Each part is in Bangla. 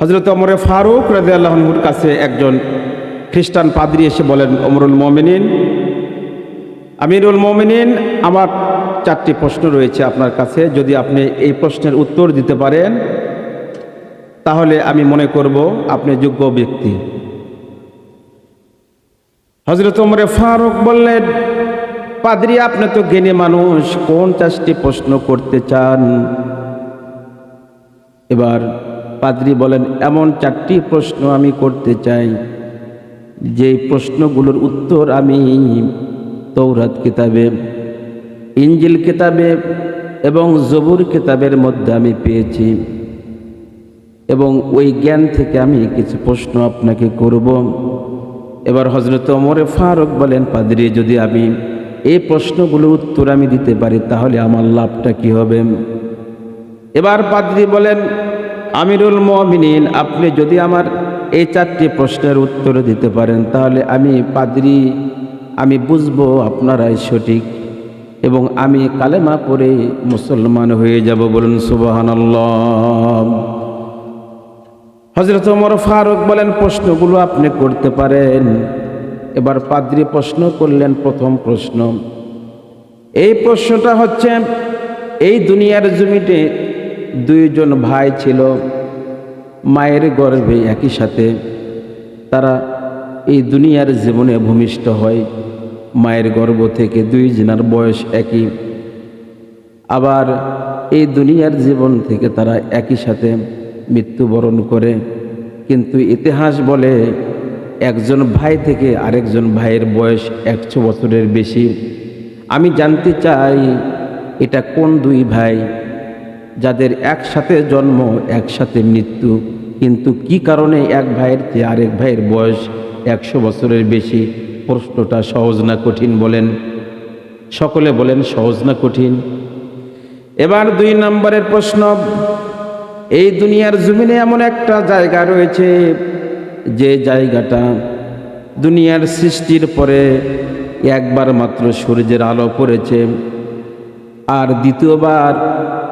হজরত অমরে ফারুক রাজি আল্লাহনুর কাছে একজন খ্রিস্টান পাদ্রি এসে বলেন অমরুল মমিনিন, আমিরুল মমিনিন, আমার চারটি প্রশ্ন রয়েছে আপনার কাছে। যদি আপনি এই প্রশ্নের উত্তর দিতে পারেন, তাহলে আমি মনে করব আপনি যোগ্য ব্যক্তি। হজরত ওমরে ফারুক বললেন, পাদ্রি, আপনি তো জ্ঞানী মানুষ, কোন চাষটি প্রশ্ন করতে চান? এবার পাদ্রি বলেন, এমন চারটি প্রশ্ন আমি করতে চাই। যে প্রশ্নগুলোর উত্তর আমি তৌরাত কিতাবে ইঞ্জিল কিতাবে এবং জবুর কিতাবের মধ্যে আমি পেয়েছি। এবং ওই জ্ঞান থেকে আমি কিছু প্রশ্ন আপনাকে করব। এবার হজরত ওমরে ফারুক বলেন, পাদ্রি, যদি আমি এই প্রশ্নগুলোর উত্তর আমি দিতে পারি, তাহলে আমার লাভটা কি হবে? এবার পাদ্রি বলেন আমিরুল মমিনিন, আপনি যদি আমার এই চারটি প্রশ্নের উত্তর দিতে পারেন, তাহলে আমি পাদ্রি, আমি বুঝব আপনারাই সঠিক এবং আমি কালেমা পড়ে মুসলমান হয়ে যাব বলুন সুবাহানাল্লাহ। হজরত ওমর ফারুক বলেন, প্রশ্নগুলো আপনি করতে পারেন। এবার পাদ্রি প্রশ্ন করলেন, প্রথম প্রশ্ন। এই প্রশ্নটা হচ্ছে, এই দুনিয়ার জমিতে দুইজন ভাই ছিল, মায়ের গর্ভে একই সাথে। তারা এই দুনিয়ার জীবনে ভূমিষ্ঠ হয়, মায়ের গর্ভ থেকে দুই জনার বয়স একই। আবার এই দুনিয়ার জীবন থেকে তারা একই সাথে মৃত্যুবরণ করে। কিন্তু ইতিহাস বলে, একজন ভাই থেকে আরেকজন ভাইয়ের বয়স একশো বছরের বেশি। আমি জানতে চাই, এটা কোন দুই ভাই? যাদের একসাথে জন্ম, একসাথে মৃত্যু। কিন্তু কি কারণে এক ভাইয়ের চেয়ে আরেক ভাইয়ের বয়স একশো বছরের বেশি? প্রশ্নটা সহজ না কঠিন বলেন? সকলে বলেন সহজ না কঠিন। এবার দুই নম্বরের প্রশ্ন। এই দুনিয়ার জমিনে এমন একটা জায়গা রয়েছে, যে জায়গাটা দুনিয়ার সৃষ্টির পরে একবার মাত্র সূর্যের আলো পড়েছে। আর দ্বিতীয়বার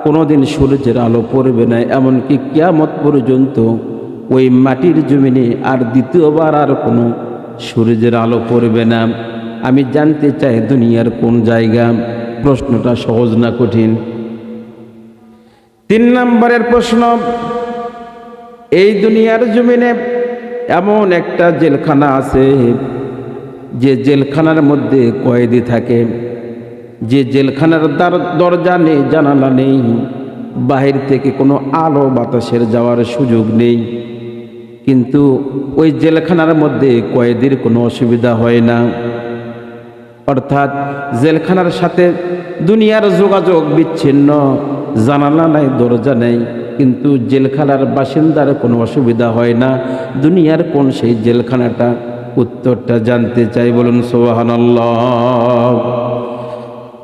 কোনোদিন সূর্যের আলো পড়বে না, এমনকি কিয়ামত পর্যন্ত ওই মাটির জমিনে আর দ্বিতীয়বার আর কোনো সূর্যের আলো পড়বে না। আমি জানতে চাই দুনিয়ার কোন জায়গা? প্রশ্নটা সহজ না কঠিন। তিন নম্বরের প্রশ্ন, এই দুনিয়ার জমিনে এমন একটা জেলখানা আছে যে জেলখানার মধ্যে কয়েদি থাকে। যে জেলখানার দ্বার- দরজা নেই, জানালা নেই, বাহির থেকে কোনো আলো বাতাসের যাওয়ার সুযোগ নেই। কিন্তু ওই জেলখানার মধ্যে কয়েদির কোনো অসুবিধা হয় না। অর্থাৎ জেলখানার সাথে দুনিয়ার যোগাযোগ বিচ্ছিন্ন, জানালা নাই, দরজা নেই, কিন্তু জেলখানার বাসিন্দার কোনো অসুবিধা হয় না। দুনিয়ার কোন সেই জেলখানাটা? উত্তরটা জানতে চাই, বলুন সোহানাল্লাহ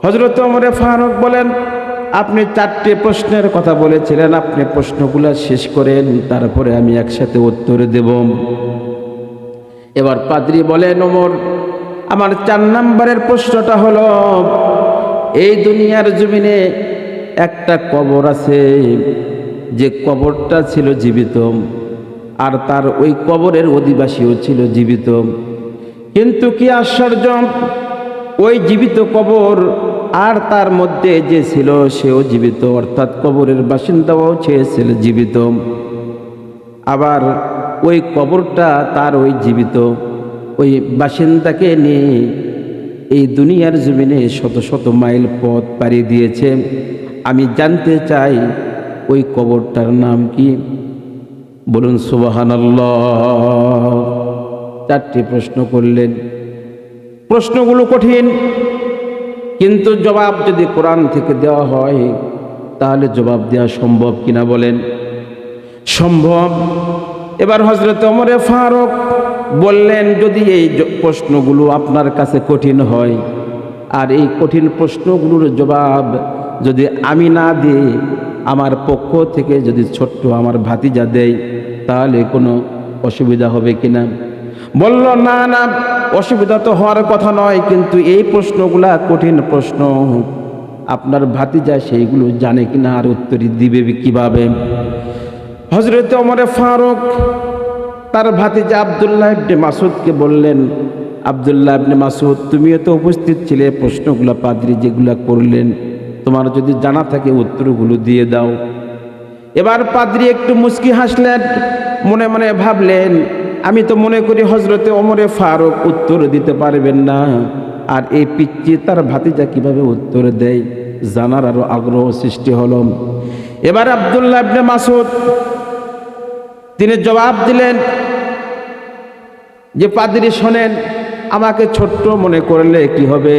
হজরত ওমরে ফারুক বলেন, আপনি চারটে প্রশ্নের কথা বলেছিলেন, আপনি প্রশ্নগুলো শেষ করেন, তারপরে আমি একসাথে উত্তর দেব। এবার পাদ্রি বলেন, ওমর, আমার চার নম্বরের প্রশ্নটা হলো, এই দুনিয়ার জমিনে একটা কবর আছে, যে কবরটা ছিল জীবিত, আর তার ওই কবরের অধিবাসীও ছিল জীবিত। কিন্তু কি আশ্চর্য, ওই জীবিত কবর আর তার মধ্যে যে ছিল সেও জীবিত, অর্থাৎ কবরের বাসিন্দাও ছিল জীবিত। আবার ওই কবরটা তার ওই জীবিত। ওই বাসিন্দাকে নিয়ে এই দুনিয়ার জমিনে শত শত মাইল পথ পাড়ি দিয়েছে। আমি জানতে চাই, ওই কবরটার নাম কি? বলুন, সুবাহানাল্লাহ। চারটি প্রশ্ন করলেন। প্রশ্নগুলো কঠিন। কিন্তু জবাব যদি কোরআন থেকে দেওয়া হয়, তাহলে জবাব দেওয়া সম্ভব কিনা বলেন? সম্ভব। এবার হজরত অমরে ফারুক বললেন, যদি এই প্রশ্নগুলো আপনার কাছে কঠিন হয়, আর এই কঠিন প্রশ্নগুলোর জবাব যদি আমি না দিই, আমার পক্ষ থেকে যদি ছোট্ট আমার ভাতিজা দেয়, তাহলে কোনো অসুবিধা হবে কিনা? বলল, না না, অসুবিধা তো হওয়ার কথা নয়, কিন্তু এই প্রশ্নগুলা কঠিন প্রশ্ন। আপনার ভাতিজা সেইগুলো জানে কিনা আর উত্তর দিবে কীভাবে? হজরত ওমরে ফারুক তার ভাতিজা আবদুল্লাহ ইবনে মাসুদকে বললেন, আবদুল্লাহ ইবনে মাসুদ তুমিও তো উপস্থিত ছিলে প্রশ্নগুলো পাদ্রি যেগুলো করলেন। তোমার যদি জানা থাকে উত্তরগুলো দিয়ে দাও। এবার পাদ্রি একটু মুচকি হাসলেন, মনে মনে ভাবলেন আমি তো মনে করি হজরতে অমরে ফারুক উত্তর দিতে পারবেন না। আর এই পিচ্ছি তার ভাতিজা কীভাবে উত্তর দেয়? জানার আরও আগ্রহ সৃষ্টি হলো। এবার আবদুল্লাহ ইবনে মাসুদ তিনি জবাব দিলেন যে, পাদ্রি, শোনেন, আমাকে ছোট্ট মনে করলে কি হবে?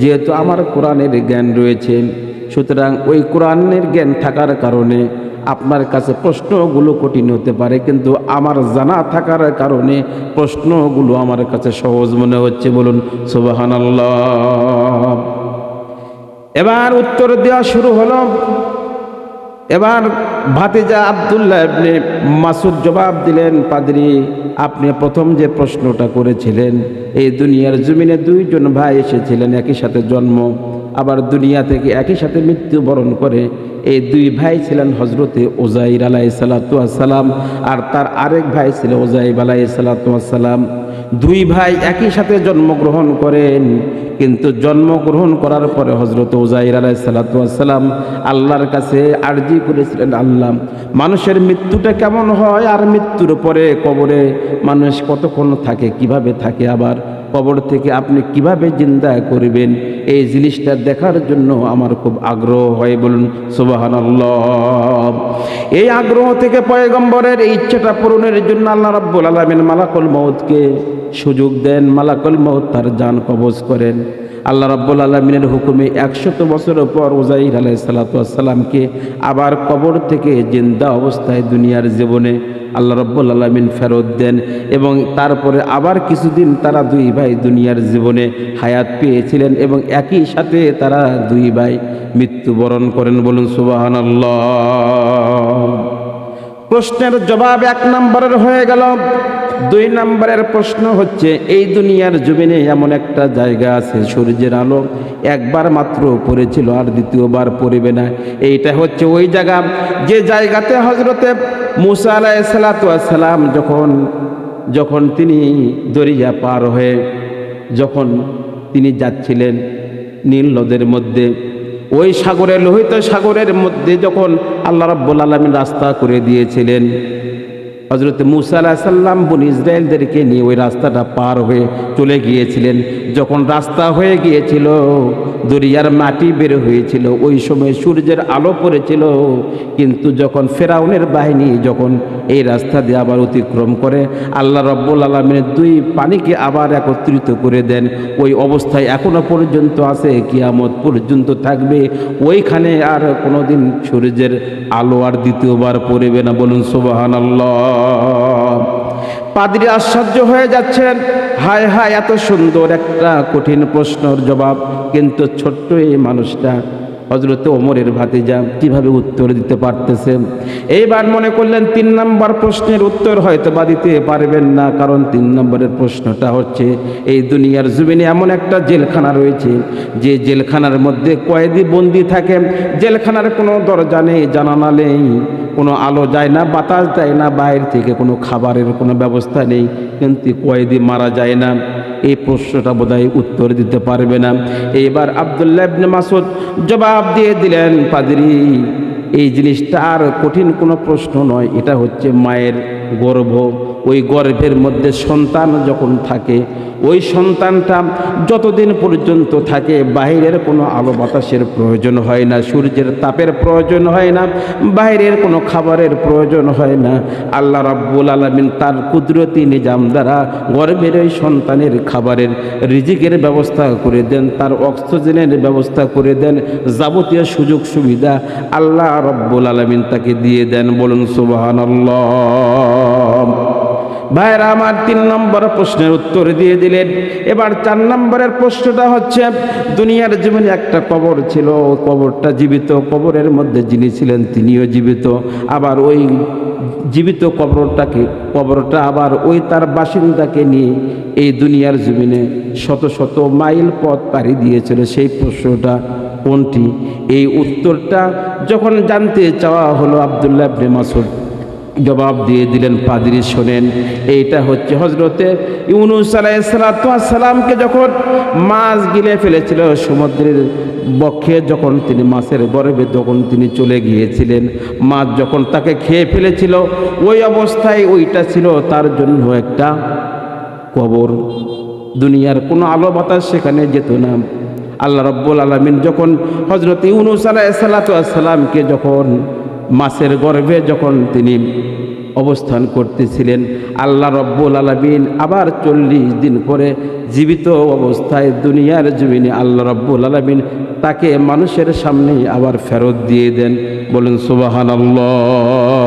যেহেতু আমার কোরআনের জ্ঞান রয়েছে, সুতরাং ওই কোরআনের জ্ঞান থাকার কারণে আপনার কাছে প্রশ্নগুলো কঠিন হতে পারে, কিন্তু আমার জানা থাকার কারণে প্রশ্নগুলো আমার কাছে সহজ মনে হচ্ছে। বলুন সুবাহান এবার উত্তর দেওয়া শুরু হলো। এবার ভাতিজা আবদুল্লাহ আপনি মাসুদ জবাব দিলেন, পাদ্রি, আপনি প্রথম যে প্রশ্নটা করেছিলেন, এই দুনিয়ার জমিনে দুইজন ভাই এসেছিলেন, একই সাথে জন্ম। আবার দুনিয়া থেকে একই সাথে মৃত্যুবরণ করে। এই দুই ভাই ছিলেন হজরতে ওজাইর আলাই সালাতাম আর তার আরেক ভাই ছিল ওজাইব আলাই সালাতাম দুই ভাই একই সাথে জন্মগ্রহণ করেন, কিন্তু জন্মগ্রহণ করার পরে হজরত ওজাইর আলাই সালাতাম আল্লাহর কাছে আর্জি করেছিলেন, আল্লাহ, মানুষের মৃত্যুটা কেমন হয় আর মৃত্যুর পরে কবরে মানুষ কতক্ষণ থাকে, কীভাবে থাকে আবার? কবর থেকে আপনি কীভাবে জিন্দা করবেন? এই জিনিসটা দেখার জন্য আমার খুব আগ্রহ হয়, বলুন সুবাহান এই আগ্রহ থেকে পয়গম্বরের এই ইচ্ছাটা পূরণের জন্য আল্লাহ রাব্বুল আলমিন মালাকুল মৌতকে সুযোগ দেন, মালাকুল মৌত তার যান কবজ করেন। আল্লাহ রাব্বুল আলমিনের হুকুমে একশত বছরের পর ওজাইর আলাই সালাতামকে আবার কবর থেকে জিন্দা অবস্থায় দুনিয়ার জীবনে আল্লাহ রব্বুল আলমিন ফেরত দেন এবং তারপরে আবার কিছুদিন তারা দুই ভাই দুনিয়ার জীবনে হায়াত পেয়েছিলেন এবং একই সাথে তারা দুই ভাই মৃত্যুবরণ করেন। বলুন সুবাহান প্রশ্নের জবাব এক নম্বরের হয়ে গেল দুই নম্বরের প্রশ্ন হচ্ছে, এই দুনিয়ার জমিনে এমন একটা জায়গা আছে, সূর্যের আলো একবার মাত্র পড়েছিল আর দ্বিতীয়বার পড়বে না। এইটা হচ্ছে ওই জায়গা। যে জায়গাতে হজরতে মুসা আলাহ সালাম যখন যখন তিনি দরিয়া পার হয়ে যখন তিনি যাচ্ছিলেন নীল নদের মধ্যে, ওই সাগরের লোহিত সাগরের মধ্যে যখন আল্লাহ রাব্বুল আলমিন রাস্তা করে দিয়েছিলেন হজরত মুসা আলাহ সাল্লাম বন ইসরায়েলদেরকে নিয়ে ওই রাস্তাটা পার হয়ে চলে গিয়েছিলেন। যখন রাস্তা হয়ে গিয়েছিল, দরিয়ার মাটি বের হয়েছিল, ওই সময় সূর্যের আলো পড়েছিল। কিন্তু যখন ফেরাউনের বাহিনী যখন এই রাস্তা দিয়ে আবার অতিক্রম করে, আল্লাহ রব্বুল আলমের দুই পানিকে আবার একত্রিত করে দেন। ওই অবস্থায় এখনও পর্যন্ত আছে, কিয়ামত পর্যন্ত থাকবে। ওইখানে আর কোনোদিন সূর্যের আলো আর দ্বিতীয়বার পড়বে না। বলুন সোবাহান আল্লাহ পাদ্রি আশ্চর্য হয়ে যাচ্ছেন। হায় হায়, এত সুন্দর একটা কঠিন প্রশ্নর জবাব। কিন্তু ছোট্ট এই মানুষটা হজরত ওমরের ভাতিজা কীভাবে উত্তর দিতে পারতেছে? এইবার মনে করলেন তিন নম্বর প্রশ্নের উত্তর হয়তো বা দিতে পারবেন না, কারণ তিন নম্বরের প্রশ্নটা হচ্ছে, এই দুনিয়ার জমিনে এমন একটা জেলখানা রয়েছে, যে জেলখানার মধ্যে কয়েদি বন্দি থাকে। জেলখানার কোনো দরজা নেই জানানা নেই। কোনো আলো যায় না, বাতাস যায় না, বাইরে থেকে কোনো খাবারের কোনো ব্যবস্থা নেই, কিন্তু কয়েদি মারা যায় না। এই প্রশ্নটা বোধহয় উত্তর দিতে পারবে না। এইবার আবদুল্লাহ মাসুদ জবাব দিয়ে দিলেন, পাদরি, এই জিনিসটা আর কঠিন কোনো প্রশ্ন নয়। এটা হচ্ছে মায়ের গর্ভ। ওই গর্ভের মধ্যে সন্তান যখন থাকে, ওই সন্তানটা যতদিন পর্যন্ত থাকে, বাহিরের কোনো আলো বাতাসের প্রয়োজন হয় না, সূর্যের তাপের প্রয়োজন হয় না বাইরের কোনো খাবারের প্রয়োজন হয় না। আল্লাহ রাব্বুল আলমিন তার কুদরতি নিজাম দ্বারা গর্ভের ওই সন্তানের খাবারের রিজিকের ব্যবস্থা করে দেন, তার অক্সিজেনের ব্যবস্থা করে দেন, যাবতীয় সুযোগ সুবিধা আল্লাহ রব্বুল আলমিন তাকে দিয়ে দেন। বলুন সুবাহান ভাইরা আমার তিন নম্বর প্রশ্নের উত্তর দিয়ে দিলেন। এবার চার নম্বরের প্রশ্নটা হচ্ছে, দুনিয়ার জীবনে একটা কবর ছিল, কবরটা জীবিত, কবরের মধ্যে যিনি ছিলেন তিনিও জীবিত। আবার ওই জীবিত কবরটাকে, কবরটা আবার ওই তার বাসিন্দাকে নিয়ে এই দুনিয়ার জমিনে শত শত মাইল পথ পাড়ি দিয়েছিল। সেই প্রশ্নটা কোনটি? এই উত্তরটা যখন জানতে চাওয়া হলো আবদুল্লাহ মাসুদ জবাব দিয়ে দিলেন পাদ্রি শোনেন, এইটা হচ্ছে হজরতে ইউনুস সালামকে যখন মাছ গিলে ফেলেছিল সমুদ্রের বক্ষে, যখন তিনি মাছের গর্ভে যখন তিনি চলে গিয়েছিলেন। মাছ যখন তাকে খেয়ে ফেলেছিল, ওই অবস্থায় ওইটা ছিল তার জন্য একটা কবর। দুনিয়ার কোনো আলো বাতাস সেখানে যেত না। আল্লাহ রব্বুল আলমিন যখন হজরত ইউনুস আলাইসাল্লাতামকে যখন মাছের গর্ভে যখন তিনি অবস্থান করতেছিলেন, আল্লাহ রব্বুল আলমিন আবার চল্লিশ দিন পরে জীবিত অবস্থায় দুনিয়ার জমিনে আল্লাহ রব্বুল আলমিন তাকে মানুষের সামনেই আবার ফেরত দিয়ে দেন। বলেন সুবাহান আল্লাহ